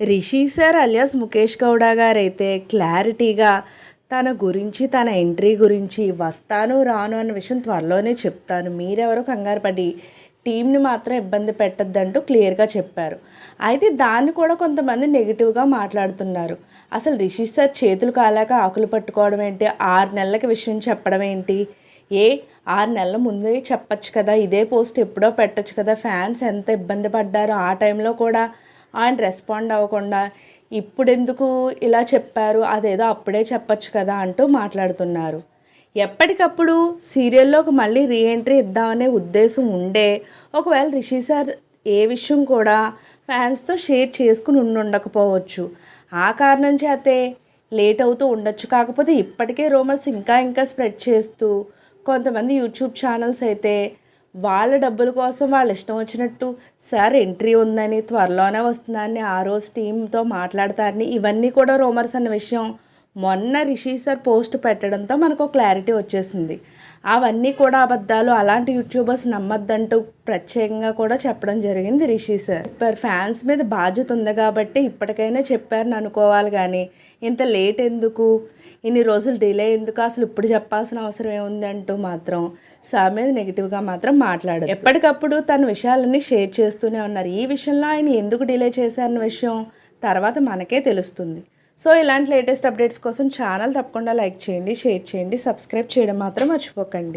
Rishi sir alias Mukesh Gowda గారైతే క్లారిటీగా తన గురించి తన ఎంట్రీ గురించి వస్తాను రాను అన్న విషయం త్వరలోనే చెప్తాను. మీరెవరో కంగారు పడి టీంని మాత్రం ఇబ్బంది పెట్టద్దంటూ క్లియర్గా చెప్పారు. అయితే దాన్ని కూడా కొంతమంది నెగిటివ్గా మాట్లాడుతున్నారు. అసలు రిషి సార్ చేతులు కాలాక ఆకులు పట్టుకోవడం ఏంటి? ఆరు నెలలకి విషయం చెప్పడం ఏంటి? ఏ? ఆరు నెలల ముందే చెప్పచ్చు కదా? ఇదే పోస్ట్ ఎప్పుడో పెట్టచ్చు కదా? ఫ్యాన్స్ ఎంత ఇబ్బంది పడ్డారు? ఆ టైంలో కూడా ఆయన రెస్పాండ్ అవ్వకుండా ఇప్పుడెందుకు ఇలా చెప్పారు అదేదో అప్పుడే చెప్పచ్చు కదా అంటూ మాట్లాడుతున్నారు. ఎప్పటికప్పుడు సీరియల్లోకి మళ్ళీ రీఎంట్రీ ఇద్దామనే ఉద్దేశం ఉండే ఒకవేళ రిషి సార్ ఏ విషయం కూడా ఫ్యాన్స్తో షేర్ చేసుకుని ఉండుండకపోవచ్చు ఆ కారణం చేతే లేట్ అవుతూ ఉండొచ్చు. కాకపోతే ఇప్పటికే రూమర్స్ ఇంకా ఇంకా స్ప్రెడ్ చేస్తూ కొంతమంది యూట్యూబ్ ఛానల్స్ అయితే వాళ్ళ డబ్బుల కోసం వాళ్ళు ఇష్టం వచ్చినట్టు సార్ ఎంట్రీ ఉందని త్వరలోనే వస్తుందని ఆ రోజు టీంతో మాట్లాడతారని ఇవన్నీ కూడా రూమర్స్ అన్న విషయం. మొన్న రిషి సార్ పోస్ట్ పెట్టడంతో మనకు క్లారిటీ వచ్చేసింది. అవన్నీ కూడా అబద్ధాలు అలాంటి యూట్యూబర్స్ నమ్మద్దంటూ ప్రత్యేకంగా కూడా చెప్పడం జరిగింది రిషి సార్. చెప్పారు ఫ్యాన్స్ మీద బాధ్యత ఉంది కాబట్టి ఇప్పటికైనా చెప్పారని అనుకోవాలి కానీ ఇంత లేట్ ఎందుకు? ఇన్ని రోజులు డిలే ఎందుకు? అసలు ఇప్పుడు చెప్పాల్సిన అవసరం ఏముంది అంటూ మాత్రం సార్ మీద నెగిటివ్గా మాత్రం మాట్లాడారు ఎప్పటికప్పుడు తన విషయాలన్నీ షేర్ చేస్తూనే ఉన్నారు. ఈ విషయంలో ఆయన ఎందుకు డిలే చేశారన్న విషయం తర్వాత మనకే తెలుస్తుంది. సో ఇలాంటి లేటెస్ట్ అప్డేట్స్ కోసం ఛానల్ తప్పకుండా లైక్ చేయండి షేర్ చేయండి సబ్స్క్రైబ్ చేయడం మాత్రం మర్చిపోకండి.